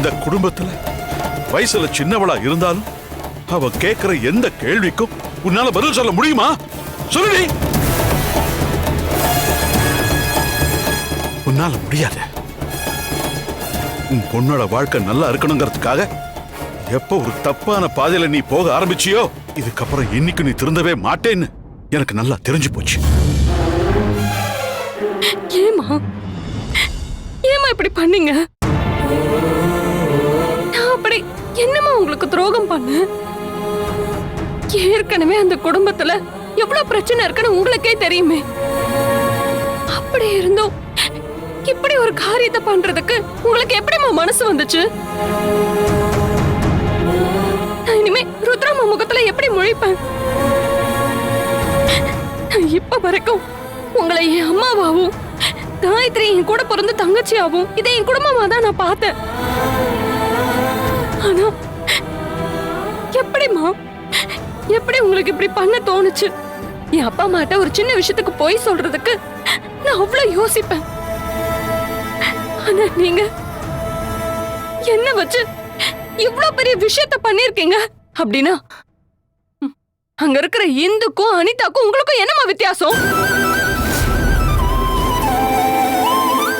இந்த குடும்பத்துல வயசுல சின்னவளா இருந்தாலும் அவ கேக்குற எந்த கேள்விக்கும் உன்னால பதில் சொல்ல முடியுமா? சொல்லு உன்னால முடியாது. உன் பொண்ணோட வாழ்க்கை நல்லா இருக்கணுங்கிறதுக்காக எப்ப ஒரு தப்பான பாதையில நீ போக ஆரம்பிச்சியோ இதுக்கப்புறம் இன்னைக்கு நீ திருந்தவே மாட்டேன்னு எனக்கு நல்லா தெரிஞ்சு போச்சு. ஏமா ஏமா இப்படி பண்ணீங்க? என்னமா உங்களுக்கு துரோகம் பண்ண? ஏற்கனவே அந்த குடும்பத்துல எவ்வளவு பிரச்சனை இருக்குன்னு உங்களுக்கே தெரியுமே. அப்படி இருந்தும் இப்படி ஒரு காரியத்தை பண்றதுக்கு உங்களுக்கு எப்படிமா மனசு வந்துச்சு? நான் இனிமே ருத்ராமா முகத்துல எப்படி முழிப்பேன்? இப்ப வரைக்கும் உங்களை என் அம்மாவாவும் காயத்ரி என் கூட பிறந்த தங்கச்சியாவும் இதை என் குடும்பமா தான் நான் பார்த்தேன். ஆனா எப்படிம்மா? எப்படி உங்களுக்கு இப்படி பண்ண தோணுச்சு? என் அப்பா அம்மாட்ட ஒரு சின்ன விஷயத்துக்கு போய் சொல்றதுக்கு நான் அவ்வளவு யோசிப்பேன். ஆனா நீங்க என்ன வச்சு இவ்வளவு பெரிய விஷயத்த பண்ணிருக்கீங்க அப்படின்னா அங்க இருக்கிற இந்துக்கும் அனிதாக்கும் உங்களுக்கும் என்னமா வித்தியாசம்?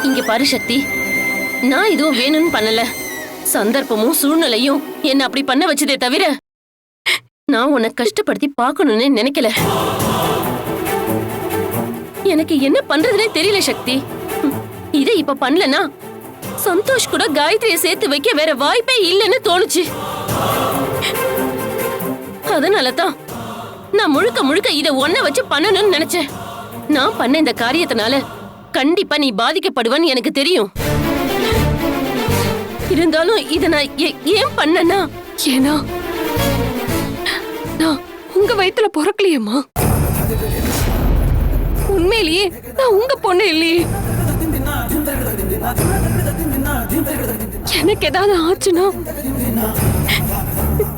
இங்க பாரு சக்தி நான் எதுவும் வேணும்னு பண்ணல. சந்தர்ப்பமும் சூழ்நிலையும் என்ன அப்படி பண்ண வச்சதே தவிர நான் உன்னை கஷ்டப்படுத்தி பார்க்கணும்னு நினைக்கல. எனக்கு என்ன பண்றதுனே தெரியல சக்தி. இதை இப்ப பண்ணலனா சந்தோஷ் கூட காயத்ரிய சேர்த்து வைக்க வேற வாய்ப்பே இல்லைன்னு தோணுச்சு. அதனால தான் நான் முழுக்க முழுக்க இதை ஒன்ன வச்சு பண்ணணும்னு நினைச்சேன். நான் பண்ண இந்த காரியத்தினால கண்டிப்பா நீ பாதிக்கப்படுவன்னு எனக்கு தெரியும். இருந்தாலும் இத நான் ஏ- ஏன் பண்ணனா ஏன்னா நான் உங்க வயித்துல பிறக்கலையேம்மா. உண்மையிலேயே நான் உங்க பொண்ணு இல்லையே. எனக்கு ஏதாவது ஆச்சுன்னா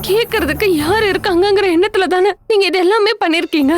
கேக்குறதுக்கு யார் இருக்காங்கங்கிற எண்ணத்துல தானே நீங்க இது எல்லாமே பண்ணிருக்கீங்க.